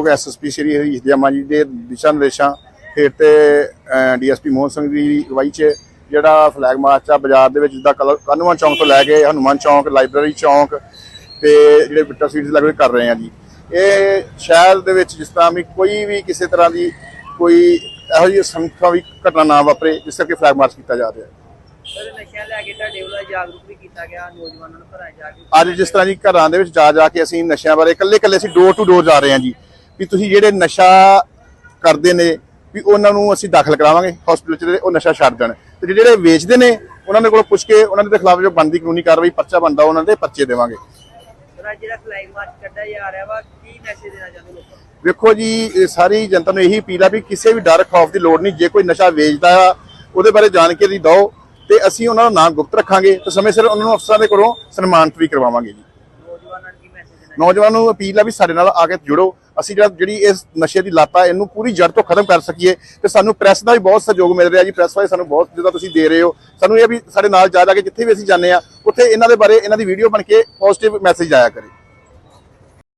ਮਾਨਯੋਗ ਐਸਐਸਪੀ ਸ਼੍ਰੀ ਹਰੀਸ਼ ਦਿਆਮਾ ਜੀ ਦੇ ਦਿਸ਼ਾ ਨਿਰਦੇਸ਼ਾਂ ਹੇਠ ਤੇ ਡੀਐਸਪੀ ਮੋਹਨ ਸਿੰਘ ਦੀ ਅਗਵਾਈ 'ਚ ਜਿਹੜਾ ਫਲੈਗ ਮਾਰਚ ਆ ਬਾਜ਼ਾਰ ਦੇ ਵਿੱਚ ਜਿੱਦਾਂ ਕਨਵਾ ਚੌਂਕ ਤੋਂ ਲੈ ਕੇ ਹਨੂਮਾਨ ਚੌਂਕ ਲਾਇਬ੍ਰੇਰੀ ਚੌਂਕ ਤੇ ਜਿਹੜੇ ਬਿੱਟਾ ਸਵੀਟਸ ਲੱਗੇ ਕਰ ਰਹੇ ਆ ਜੀ। ਇਹ ਸ਼ਹਿਰ ਦੇ ਵਿੱਚ ਜਿਸ ਤਰ੍ਹਾਂ ਵੀ ਕੋਈ ਵੀ ਕਿਸੇ ਤਰ੍ਹਾਂ ਦੀ ਕੋਈ ਇਹੋ ਜਿਹੀ ਸੰਖਿਆ ਵੀ ਘਟਨਾ ਨਾ ਵਾਪਰੇ ਜਿਸ ਕਰਕੇ ਫਲੈਗ ਮਾਰਚ ਕੀਤਾ ਜਾ ਰਿਹਾ। ਹੈ ਅੱਜ ਜਿਸ ਤਰ੍ਹਾਂ ਜੀ ਘਰਾਂ ਦੇ ਵਿੱਚ ਜਾ ਜਾ ਕੇ ਅਸੀਂ ਨਸ਼ਿਆਂ ਬਾਰੇ ਇਕੱਲੇ ਇਕੱਲੇ ਅਸੀਂ ਡੋਰ ਟੂ ਡੋਰ ਜਾ ਰਹੇ ਹਾਂ ਜੀ। ਵੀ ਤੁਸੀਂ ਜਿਹੜੇ ਨਸ਼ਾ ਕਰਦੇ ਨੇ ਵੀ ਉਹਨਾਂ ਨੂੰ ਅਸੀਂ ਦਾਖਲ ਕਰਾਵਾਂਗੇ ਹਸਪੀਟਲ 'ਚ ਉਹ ਨਸ਼ਾ ਛੱਡ ਦੇਣ ਤੇ ਜਿਹੜੇ ਵੇਚਦੇ ਨੇ ਉਹਨਾਂ ਦੇ ਕੋਲੋਂ ਪੁੱਛ ਕੇ ਉਹਨਾਂ ਦੇ ਖਿਲਾਫ ਜੋ ਬਣਦੀ ਕਾਨੂੰਨੀ ਕਾਰਵਾਈ ਪਰਚਾ ਬਣਦਾ ਉਹਨਾਂ ਦੇ ਪਰਚੇ ਦੇਵਾਂਗੇ। ਸਰ ਅੱਜ ਜਿਹੜਾ ਫਲਾਈਂਗ ਮਾਰਚ ਕੱਢਿਆ ਜਾ ਰਿਹਾ ਵਾ ਕੀ ਮੈਸੇਜ ਦੇਣਾ ਚਾਹੁੰਦੇ ਲੋਕਾਂ ਨੂੰ? ਵੇਖੋ ਜੀ ਸਾਰੀ ਜਨਤਾ ਨੂੰ ਇਹੀ ਅਪੀਲ ਆ ਵੀ ਕਿਸੇ ਵੀ ਡਰ ਖੌਫ ਦੀ ਲੋੜ ਨਹੀਂ ਜੇ ਕੋਈ ਨਸ਼ਾ ਵੇਚਦਾ ਆ ਉਹਦੇ ਬਾਰੇ ਜਾਣਕਾਰੀ ਦਿਓ ਤੇ ਅਸੀਂ ਉਹਨਾਂ ਦਾ ਨਾਮ ਗੁਪਤ ਰੱਖਾਂਗੇ ਤੇ ਸਮੇਂ ਸਿਰ ਉਹਨਾਂ ਨੂੰ ਅਫਸਰਾਂ ਦੇ ਕੋਲੋਂ ਸਨਮਾਨਿਤ ਵੀ ਕਰਵਾਵਾਂਗੇ ਜੀ। ਨੌਜਵਾਨ ਨੂੰ ਅਪੀਲ ਆ ਵੀ ਸਾਡੇ ਨਾਲ ਆ ਕੇ ਜੁੜੋ ਅਸੀਂ ਜਿਹੜਾ ਜਿਹੜੀ ਇਸ ਨਸ਼ੇ ਦੀ ਲੱਤ, ਇਹਨੂੰ ਪੂਰੀ ਜੜ ਤੋਂ ਖਤਮ ਕਰ ਸਕੀਏ ਤੇ ਸਾਨੂੰ ਪ੍ਰੈਸ ਦਾ ਵੀ ਬਹੁਤ ਸਹਿਯੋਗ ਮਿਲ ਰਿਹਾ ਜੀ। ਪ੍ਰੈਸ ਵਾਲੇ ਸਾਨੂੰ ਬਹੁਤ ਜਿੱਦਾਂ ਤੁਸੀਂ ਦੇ ਰਹੇ ਹੋ। ਸਾਨੂੰ ਇਹ ਵੀ ਸਾਡੇ ਨਾਲ ਜਾ ਜਾ ਕੇ ਜਿੱਥੇ ਵੀ ਅਸੀਂ ਜਾਂਦੇ ਆ ਉੱਥੇ ਇਹਨਾਂ ਦੇ ਬਾਰੇ, ਇਹਨਾਂ ਦੀ ਵੀਡੀਓ ਬਣ ਕੇ ਪੋਜ਼ਿਟਿਵ ਮੈਸੇਜ ਆਇਆ ਕਰੇ।